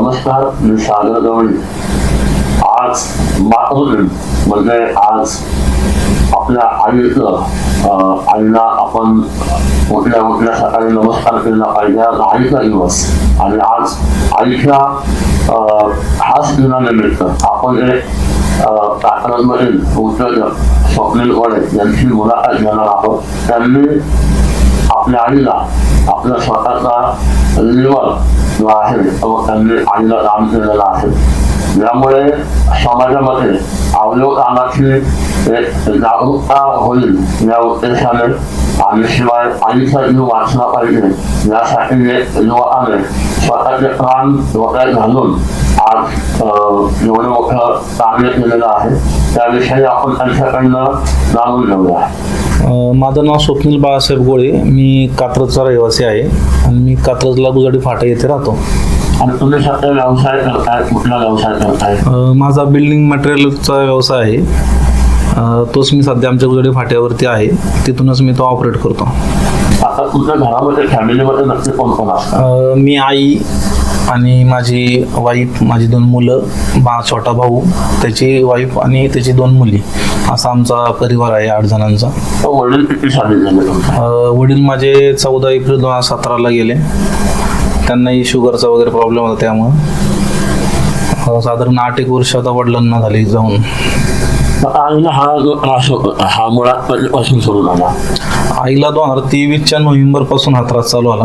नमस्कार मी सागर गवळी आज मातृदिन म्हणजे आज आपल्या आईचं अं, आईला आपण उठल्या उठल्या सकाळी नमस्कार केला पाहिजे. आज आईचा दिवस. आणि आज आईच्या अं, दिनानिमित्त आपण एक काकांमधील उद्योजक स्वप्नील गोळे यांची मुलाखत घेणार आहोत. त्यांनी आपल्या आईला आपला स्वतःचा लिव्हर जो आहे तो त्यांनी आईला दान केलेला आहे. यामुळे समाजामध्ये अवलोकनाची जागरूकता होईल या उद्देशाने आणि शिवाय आईचा जीव वाचला पाहिजे. यासाठी एक युवकाने स्वतःचे प्राण धोक्यात घालून आज एवढं मोठं कार्य केलेलं आहे. त्याविषयी आपण त्यांच्याकडनं जाणून घेऊया. माझं नाव स्वप्नील बाळासाहेब गोळे. मी कात्रजचा रहिवासी आहे. आणि मी कात्रजला गुजाडी फाटा येथे राहतो. आणि तुम्ही सध्या व्यवसाय करताय कुठला व्यवसाय करताय? अ, माझा बिल्डिंग मटेरियलचा व्यवसाय आहे. अ, तोच मी सध्या आमच्या गुजाडी फाट्यावरती आहे. तिथूनच मी तो ऑपरेट करतो. आता तुमच्या घरामध्ये फॅमिलीमध्ये नक्की कोण कोण असतात अ, मी आई आणि माझी वाईफ माझी दोन मुलं बा छोटा भाऊ त्याची वाईफ आणि त्याची दोन मुली. असा आमचा परिवार आहे आठ जणांचा. तर वडील किती साली गेले तुमच्या अ, वडील माझे चौदा एप्रिल दोन हजार सतराला गेले. त्यांनाही शुगरचा वगैरे प्रॉब्लेम होता त्यामुळं. साधारण आठ एक वर्ष आता वडिलांना झाली जाऊन. आईला हा हा मुळात पहिल्यापासून सुरू झाला. आईला दोन हजार तेवीसच्या नोव्हेंबरपासून हा त्रास चालू आला.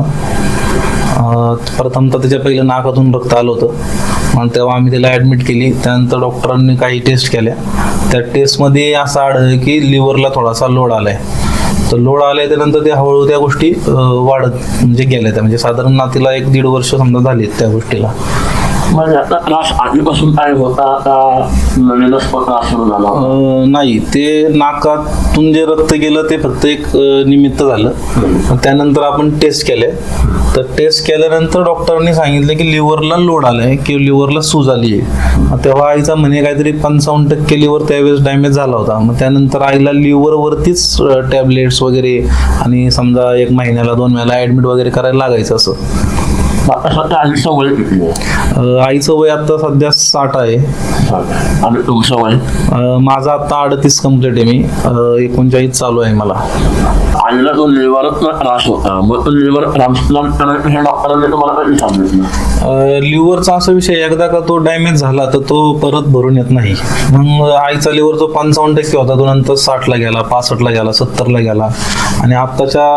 प्रथमतः त्याच्या पहिलं नाकातून रक्त आलं होतं. आणि तेव्हा आम्ही त्याला ॲडमिट केली. त्यानंतर डॉक्टरांनी काही टेस्ट केल्या. त्या टेस्टमध्ये असं आढळलं की लिव्हरला थोडासा लोड आला आहे तर लोड आले त्यानंतर ते हळूहळू त्या गोष्टी वाढत म्हणजे गेल्या त्या. म्हणजे साधारण नातीला एक दीड वर्ष समजा झाली त्या गोष्टीला. मग याचा त्रास आधीपासून काय होता? का नवीनच तो त्रास सुरू झाला अ, नाही ते नाकातून जे रक्त गेलं ते फक्त एक अ, निमित्त झालं. त्यानंतर आपण टेस्ट केले तर टेस्ट केल्यानंतर डॉक्टरांनी सांगितलं की लिव्हरला लोड आलाय की लिव्हरला सूज आली आहे तेव्हा आईचा म्हणे काहीतरी पंचावन्न टक्के लिव्हर त्यावेळेस डॅमेज झाला होता. मग त्यानंतर आईला लिव्हरवरतीच टॅबलेट्स वगैरे आणि समजा एक महिन्याला दोन महिन्याला ॲडमिट वगैरे करायला लागायचं असं. आता आईचं वय किती आहे? आईचं वय आता सध्या साठ आहे. आणि तुमचं वय? अ, माझा आता अडतीस कंप्लीट आहे मी. एकोणचाळीस चालू आहे मला. आईला जो लिव्हरचा त्रास होता. मग तो लिव्हर ट्रान्सप्लांट करायचं हे डॉक्टरांनी तुम्हाला कधी सांगितलं? लिव्हरचा असा विषय एकदा का तो डॅमेज झाला तर तो परत भरून येत नाही. मग आईचा लिव्हर जो पंचावन्न टक्के होता. तो नंतर साठला गेला पासष्टला गेला सत्तरला गेला. आणि आत्ताच्या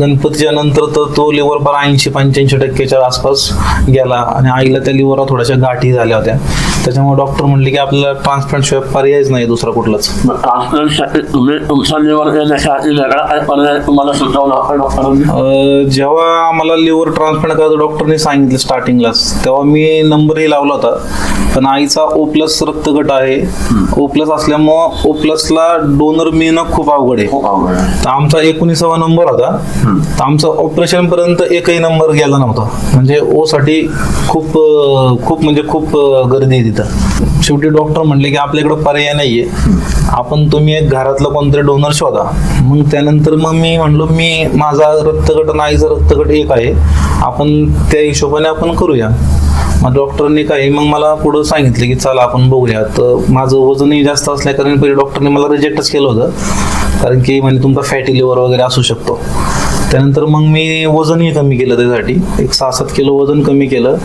गणपतीच्या नंतर तर तो लिव्हर पर ऐंशी पंच्याऐंशी टक्केच्या आसपास गेला. आणि आईला त्या लिव्हरला थोड्याशा गाठी झाल्या होत्या. त्याच्यामुळे डॉक्टर म्हणले की आपल्याला ट्रान्सप्लांट शिवाय पर्यायच नाही दुसरा कुठलाच. जेव्हा आम्हाला लिव्हर ट्रान्सप्लांट करायचं डॉक्टरने सांगितलं स्टार्टिंगलाच तेव्हा मी नंबरही लावला होता. पण आईचा ओ प्लस रक्तगट आहे. ओ प्लस असल्यामुळं ओ प्लसला डोनर मिळणं खूप अवघड आहे. तर आमचा एकोणीसावा नंबर होता. तर आमचा ऑपरेशन पर्यंत एकही नंबर गेला नव्हता. म्हणजे ओ साठी खूप खूप म्हणजे खूप गर्दी आहे तिथं. शेवटी डॉक्टर म्हणले की आपल्याकडे पर्याय नाहीये. आपण तुम्ही एक घरातलं कोणतरी डोनर शोधा. मग त्यानंतर मग मी म्हणलो मी माझा रक्तगट आणि आईचा रक्तगट एक आहे. आपण त्या हिशोबाने आपण करूया. मग डॉक्टरने काही मग मला पुढं सांगितलं की चला आपण बघूया. तर माझं वजनही जास्त असल्या कारण पहिले डॉक्टरने मला रिजेक्टच केलं होतं. कारण की म्हणजे तुमचा फॅटी लिव्हर वगैरे असू शकतो. त्यानंतर मग मी वजनही कमी केलं त्यासाठी. एक सहा सात किलो वजन कमी केलं.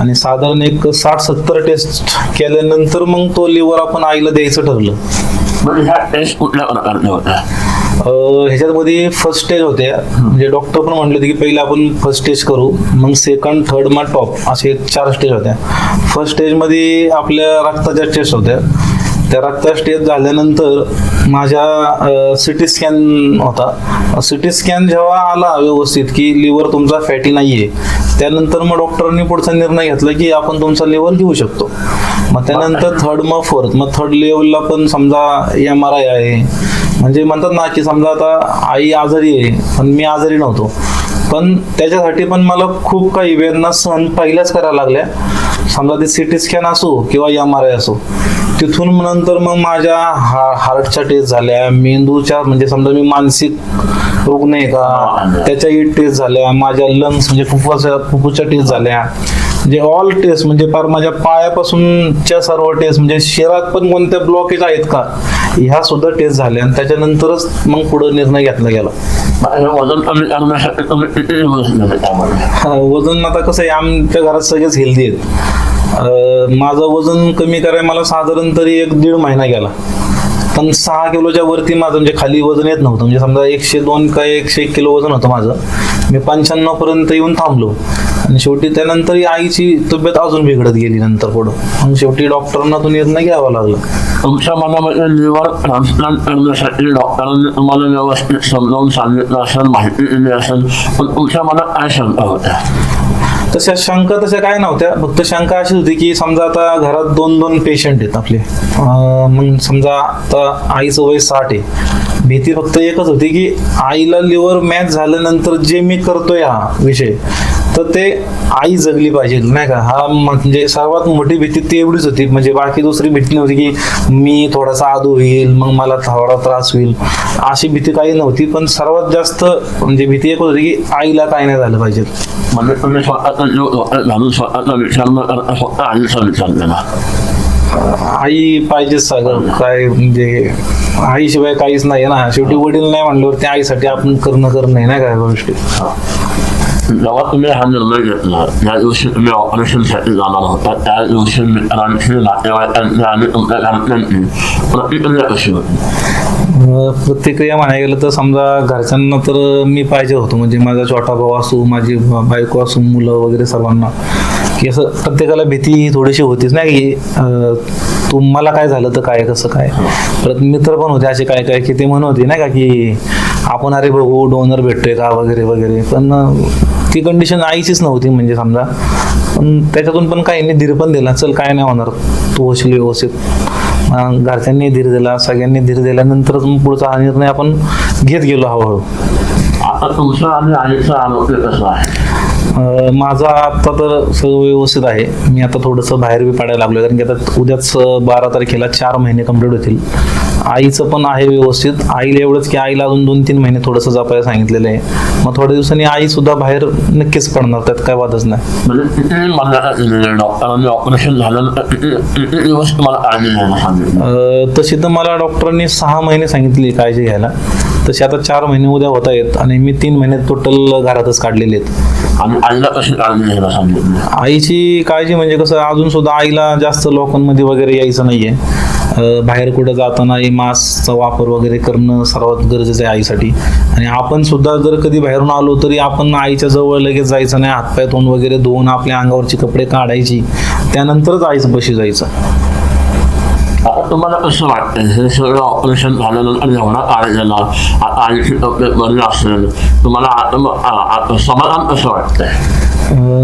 आणि साधारण एक साठ सत्तर टेस्ट केल्यानंतर मग तो लिव्हर आपण आईला द्यायचं ठरलं. ह्या टेस्ट कुठल्या होत्या? ह्याच्यामध्ये फर्स्ट स्टेज होते म्हणजे डॉक्टर पण म्हणले होते की पहिले आपण फर्स्ट स्टेज करू मग सेकंड थर्ड मग टॉप असे चार स्टेज होत्या. फर्स्ट स्टेजमध्ये आपल्या रक्ताच्या टेस्ट होत्या. त्या रक्ता स्टेज झाल्यानंतर माझ्या सिटी स्कॅन होता. सिटी स्कॅन जेव्हा आला व्यवस्थित की लिव्हर तुमचा फॅटी नाहीये त्यानंतर मग डॉक्टरांनी पुढचा निर्णय घेतला की आपण तुमचा लिव्हर घेऊ शकतो. मग त्यानंतर थर्ड मग फोर्थ मग थर्ड लेवलला पण समजा एम आर आय आहे. म्हणजे म्हणतात ना की समजा आता आई आजारी आहे पण मी आजारी नव्हतो. पण त्याच्यासाठी पण मला खूप काही वेदना सहन पहिल्याच करायला लागल्या. समजा ते सिटी स्कॅन असो किंवा एम आर आय असो. तिथून नंतर मग माझ्या हा हार्टच्या टेस्ट झाल्या. मेंदूच्या म्हणजे समजा मी मानसिक रुग्ण आहे का त्याच्याही टेस्ट झाल्या. माझ्या लंग्स म्हणजे फुफ्फुसाच्या फुफ्फुसच्या टेस्ट झाल्या. म्हणजे ऑल टेस्ट म्हणजे फार माझ्या पायापासूनच्या सर्व टेस्ट म्हणजे शरीरात पण कोणत्या ब्लॉकेज आहेत का ह्या सुद्धा टेस्ट झाल्या. आणि त्याच्यानंतरच मग पुढे निर्णय घेतला गेला. वजन कमी करण्यासाठी तुम्ही किती दिवस दिले त्यामध्ये हा, वजन आता कसं आहे आमच्या घरात सगळेच हेल्दी आहेत. माझं वजन कमी करायला मला साधारण तरी एक दीड महिना गेला. पण सहा किलोच्या वरती माझं म्हणजे खाली वजन येत नव्हतं. म्हणजे समजा एकशे दोन का एकशे एक किलो वजन होतं माझं. मी पंच्याण्णव पर्यंत येऊन थांबलो. आणि शेवटी त्यानंतरही आईची तब्येत अजून बिघडत गेली नंतर पुढं. मग शेवटी डॉक्टरांना तो निर्णय घ्यावा लागला. तुमच्या मनामध्ये लिव्हर ट्रान्सप्लांट करण्यासाठी डॉक्टरांनी तुम्हाला व्यवस्थित समजावून सांगितलं असेल माहिती दिली असेल पण तुमच्या मनात काय शंका होत्या? तशा शंका तशा काय नव्हत्या. फक्त शंका अशी होती की समजा आता घरात दोन दोन पेशंट आहेत आपले. मग समजा आता आईचं वय साठ आहे. भीती फक्त एकच होती की आईला लिव्हर मॅच झाल्यानंतर जे मी करतोय हा विषय तर ते आई जगली पाहिजे नाही का? हा म्हणजे सर्वात मोठी भीती ती एवढीच होती. म्हणजे बाकी दुसरी भीती नव्हती की मी थोडासा आदू होईल मग मला थोडा त्रास होईल. अशी भीती काही नव्हती पण सर्वात जास्त म्हणजे भीती एक होती की आईला काय नाही झालं पाहिजे. म्हणजे तुम्ही स्वतःचा जीव धोक्यात घालून स्वतःचा विचार न करता फक्त आईचा विचार केला आई पाहिजे सगळं काय म्हणजे आईशिवाय काहीच नाही ना. शेवटी वडील नाही म्हणल्यावर त्या आईसाठी आपण करणं करणं नाही ना काय गोष्टी? जेव्हा तुम्ही हा निर्णय घेतला ज्या दिवशी तुम्ही ऑपरेशनसाठी जाणार होता त्या दिवशी मित्रांची नातेवाईकांची आणि तुमच्या घरातल्यांची प्रतिक्रिया कशी होती अं, प्रतिक्रिया म्हणायला गेलं तर समजा घरच्यांना तर मी पाहिजे होतो म्हणजे माझा छोटा भाऊ असू माझी बायको असू मुलं वगैरे सर्वांना की असं प्रत्येकाला भीती ही थोडीशी होतीच नाही की तुम्हाला काय झालं तर काय कसं काय परत मित्र पण होते असे काय काय की ते म्हणत होते नाही का की आपण अरे बघू डोनर भेटतोय का वगैरे वगैरे पण ती कंडिशन आईचीच नव्हती म्हणजे समजा. पण त्याच्यातून पण काहींनी धीर पण दिला. चल काय नाही होणार. तू होशील व्यवस्थित. घरच्यांनी धीर दिला सगळ्यांनी धीर दिल्यानंतरच पुढचा हा निर्णय आपण घेत गेलो हळूहळू. आता तुमचं आणि आईचं आरोग्य कसं आहे? माझा आता तर सगळं व्यवस्थित आहे. मी आता थोडंसं बाहेर बी पाडायला लागलो कारण की आता उद्याच बारा तारखेला चार महिने कंप्लीट होतील. आईचं पण आहे व्यवस्थित. आईला एवढंच की आईला अजून दोन तीन महिने थोडंसं जपायला सांगितलेलं आहे. मग थोड्या दिवसांनी आई सुद्धा बाहेर नक्कीच पडणार त्यात काय वादच नाही. म्हणजे अं, तशी तर मला डॉक्टरांनी सहा महिने सांगितली काळजी घ्यायला. तसे आता चार महिने उद्या होत आहेत आणि मी तीन महिने टोटल घरातच काढलेले आहेत. आईची काळजी म्हणजे कसं अजून सुद्धा आईला जास्त लोकांमध्ये वगैरे यायचं नाहीये. बाहेर कुठं जाताना मास्कचा वापर वगैरे करणं सर्वात गरजेचं आहे आईसाठी. आणि आपण सुद्धा जर कधी बाहेरून आलो तरी आपण आईच्या जवळ लगेच जायचं नाही. हातपाय तोंड वगैरे धुवून आपल्या अंगावरची कपडे काढायची. त्यानंतरच आईचं बशी जायचं. आता तुम्हाला कसं वाटतं हे सगळं ऑपरेशन झाल्यानंतर एवढा काळ गेला. आता आईची तब्येत बरी असेल. तुम्हाला आत्म आ- आ- समाधान कसं वाटतंय?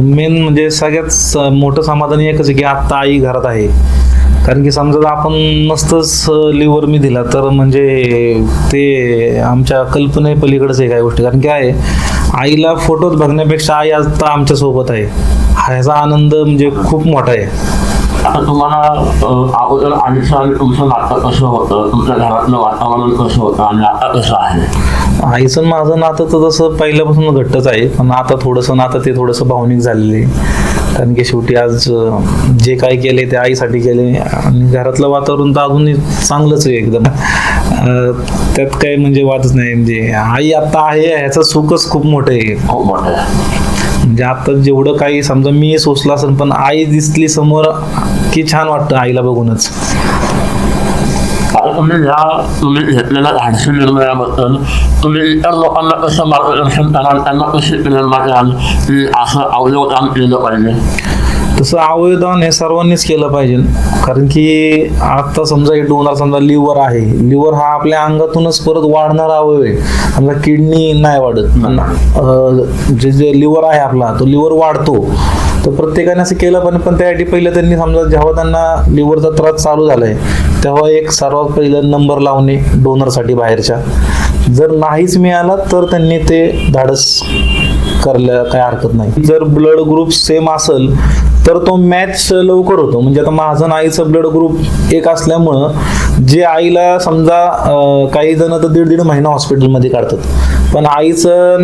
मेन म्हणजे सगळ्यात मोठं समाधान एकच आहे की आत्ता आई घरात आहे. कारण की समजा आपण नसतंच लिव्हर मी दिला तर म्हणजे ते आमच्या कल्पने पलीकडेच आहे काही गोष्टी. कारण की आहे आईला फोटोज बघण्यापेक्षा आई आता आमच्यासोबत आहे. ह्याचा आनंद म्हणजे खूप मोठा आहे. आता तुम्हाला अगोदर आणि तुमचं नातं कसं होतं? तुमच्या घरातलं वातावरण कसं होतं आणि आता कसं आहे? आईचं माझं नातं तर तसं पहिल्यापासून घट्टच आहे पण आता थोडंसं नातं ते थोडंसं भावनिक झालेलं आहे. कारण की शेवटी आज जे काय केले ते आईसाठी केले. आणि घरातलं वातावरण तर अजूनही चांगलंच आहे एकदम. त्यात काही म्हणजे वादच नाही. म्हणजे आई आता आहे ह्याचं सुखच खूप मोठं आहे. खूप मोठं म्हणजे आता जेवढं काही समजा मी सोचलं असेल पण आई दिसली समोर की छान वाटतं आईला बघूनच. तुम्ही ह्या तुम्ही घेतलेल्या धाडसी निर्णयाबद्दल तुम्ही इतर लोकांना कसं मार्गदर्शन कराल त्यांना कशी प्रेरणा द्याल की असं अवयवदान केलं पाहिजे तसं अवयवदान हे सर्वांनीच केलं पाहिजे. कारण की आता समजा हे डोनर समजा लिव्हर आहे. लिव्हर हा आपल्या अंगातूनच परत वाढणारा अवयव आहे. समजा किडनी नाही वाढत. जे जे लिव्हर आहे आपला तो लिव्हर वाढतो. तर प्रत्येकाने असं केलं पण पण त्यासाठी पहिलं त्यांनी समजा जेव्हा त्यांना लिव्हरचा त्रास चालू झालाय तेव्हा एक सर्वात पहिलं नंबर लावणे डोनरसाठी बाहेरच्या. जर नाहीच मिळाला तर त्यांनी ते धाडस करायला काय हरकत नाही. जर ब्लड ग्रुप सेम असेल तर तो मॅच लवकर होतो. म्हणजे आता माझं आईचं ब्लड ग्रुप एक असल्यामुळं जे आईला समजा काही जण तर दीड दीड महिना हॉस्पिटलमध्ये काढतात. पण आईचं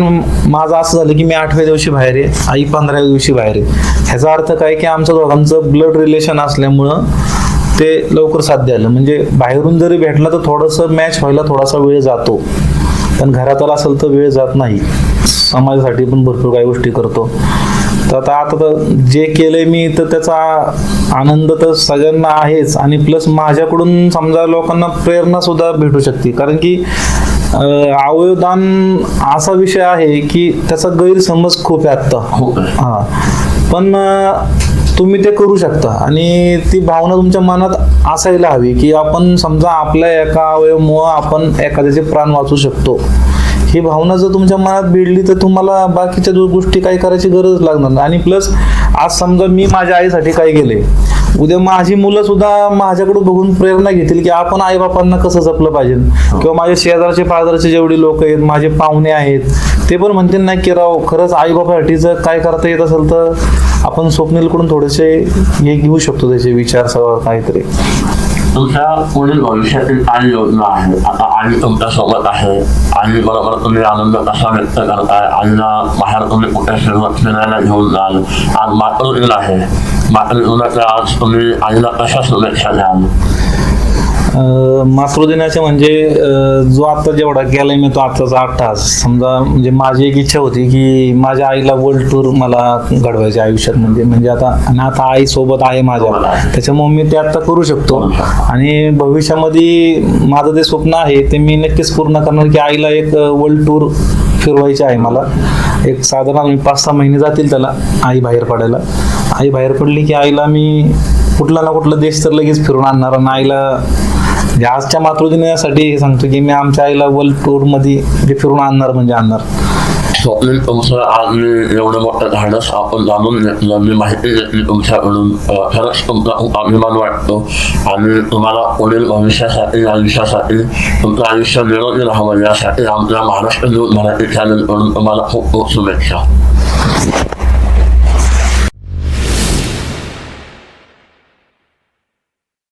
माझं असं झालं की मी आठव्या दिवशी बाहेर आहे. आई पंधराव्या दिवशी बाहेर आहे. ह्याचा अर्थ काय की आमचं दोघांचं ब्लड रिलेशन असल्यामुळं ते लवकर साध्य आलं म्हणजे बाहेरून जरी भेटलं तर थोडंसं मॅच व्हायला थोडासा वेळ जातो. पण घरात आला असेल तर वेळ जात नाही. समाजासाठी पण भरपूर काही गोष्टी करतो. तर आता आता तर जे केलंय मी तर त्याचा आनंद तर सगळ्यांना आहेच. आणि प्लस माझ्याकडून समजा लोकांना प्रेरणा सुद्धा भेटू शकते. कारण की अवयवदान असा विषय आहे की त्याचा गैरसमज खूप आहे आत्ता. आहे. हा. पण तुम्ही ते करू शकता. आणि ती भावना तुमच्या मनात असायला हवी की आपण समजा आपल्या एका अवयवमुळं आपण एखाद्याचे प्राण वाचू शकतो. ही भावना जर तुमच्या मनात भिडली तर तुम्हाला बाकीच्या गोष्टी काही करायची गरज लागणार नाही. आणि प्लस आज समजा मी माझ्या आईसाठी काय केले उद्या माझी मुलं सुद्धा माझ्याकडून बघून प्रेरणा घेतील की आपण आईबापांना कसं जपलं पाहिजे. किंवा माझे शेजारचे पाजारचे जेवढे लोक आहेत माझे पाहुणे आहेत ते पण म्हणतील नाही की राव खरंच आईबापासाठी जर काय करता येत असेल तर आपण स्वप्नीलकडून थोडेसे हे घेऊ शकतो त्याचे विचार सगळं काहीतरी. तुमच्या पुढील भविष्यातील काय योजना आहे? आता आई तुमच्यासोबत आहे. आणि बरोबर तुम्ही आनंद कसा व्यक्त करताय? आईला बाहेर तुम्ही कुठे फिरवत फिरायला घेऊन जाल? आज मातृदिन आहे. मातृदिनाच्या आज तुम्ही आईला कशा शुभेच्छा द्याल? मातृदिनाचे म्हणजे जो आता जेवढा गेलाय मी तो आत्ताचा आठ तास समजा म्हणजे माझी एक इच्छा होती की माझ्या आईला वर्ल्ड टूर मला घडवायचे आयुष्यात. म्हणजे म्हणजे आता आणि आता आई सोबत आहे माझ्या. त्याच्यामुळे मी ते आता करू शकतो. आणि भविष्यामध्ये माझं ते स्वप्न आहे ते मी नक्कीच पूर्ण करणार की आईला एक वर्ल्ड टूर फिरवायची आहे मला. एक साधारण पाच सहा महिने जातील त्याला आई बाहेर पडायला. आई बाहेर पडली की आईला मी कुठला ना कुठला देश तर लगेच फिरून आणणार आणि आईला म्हणजे आजच्या मातृदिनासाठी हे सांगतो की मी आमच्या आईला वर्ल्ड टूरमध्ये जे फिरून आणणार म्हणजे आणणार. स्वप्नील तुमचं आज मी एवढं मोठं धाडस आपण जाणून घेतलं मी माहिती घेतली तुमच्याकडून खरंच तुमचा खूप अभिमान वाटतो. आणि तुम्हाला पुढील भविष्यासाठी आयुष्यासाठी तुमचं आयुष्य निरोगी राहावं यासाठी आमच्या महाराष्ट्र न्यूज मराठी चॅनलकडून तुम्हाला खूप खूप शुभेच्छा.